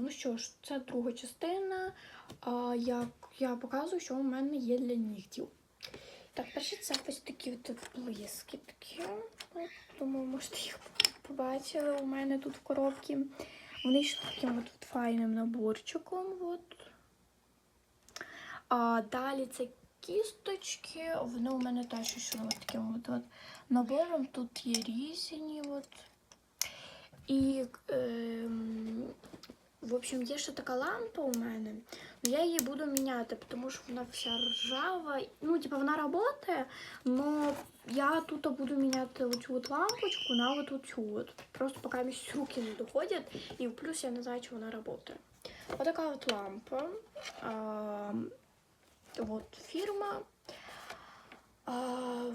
ну що ж, це друга частина. А, як я показую, що у мене є для нігтів. Так, перше це ось такі от такі. Думаю, можете їх побачили у мене тут в коробці. Вони йшли таким от файним наборчиком. От. А далі це кісточки. Вони у мене теж йшли от таким от, от набором. Тут є різні. От. І, ем, в общем, є ще така лампа у мене. Но я її буду міняти, тому що вона вся ржава. Ну, типа, вона працює, але я тут буду міняти оцю от лампочку на от оцю от. Просто поки мені руки не доходять. І плюс я не знаю, чи вона працює. Ось така от лампа. А, вот фирма. А,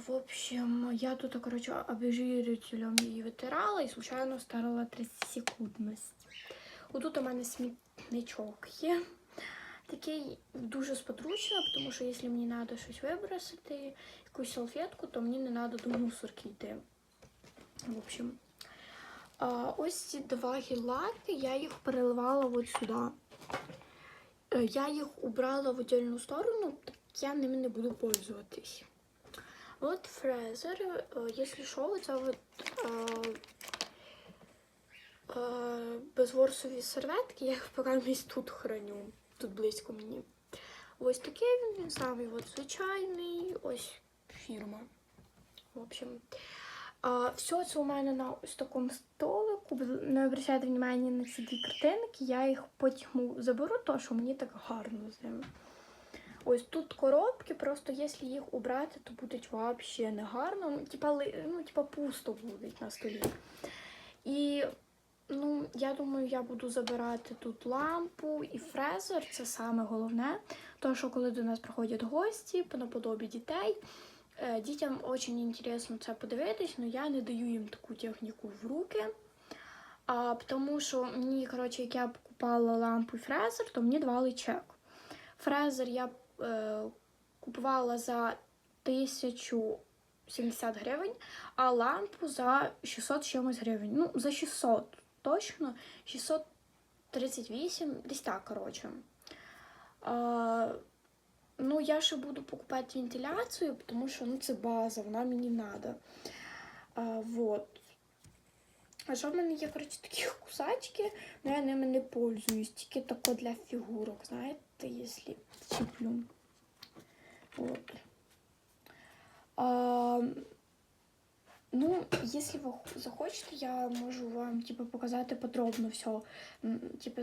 в общем, я тут, короче, обезжирителем її витирала і случайно старила 30 секундність. Отут у мене смітничок є. Такий дуже сподручно, тому що якщо мені треба щось вибросити, якусь салфетку, то мені не треба до мусорки йти. В общем, ось ці два гель-лаки, я їх переливала от сюди. Е, Я їх убрала в отдельну сторону, так я ними не буду пользуватись. От фрезер, е, якщо що, це от е, безворсові серветки, я їх поки тут храню, тут близько мені. Ось такий він, він самий от звичайний, ось фірма. В общем, а, все це у мене на ось такому столику. Не обращайте внимання на ці дві картинки, я їх потім заберу, то що мені так гарно з ними. Ось тут коробки, просто якщо їх убрати, то буде взагалі не гарно. Ну, типа, ну, типа пусто буде на столі. І ну, я думаю, я буду забирати тут лампу і фрезер, це саме головне. Тому що коли до нас приходять гості, по наподобі дітей, е, дітям дуже цікаво це подивитись, але я не даю їм таку техніку в руки. А, тому що мені, коротше, як я покупала лампу і фрезер, то мені давали чек. Фрезер я е, купувала за 1070 гривень, а лампу за 600 чимось гривень. Ну, за 600 точно, 638, десь так, коротше. А, ну, я ще буду покупати вентиляцію, тому що ну, це база, вона мені треба. Вот. А що в мене є, коротше, такі кусачки, але я ними не пользуюсь, тільки тако для фігурок, знаєте, якщо чіплю. Вот. А, ну, если вы захочете, я можу вам типа показати подробно все. Типа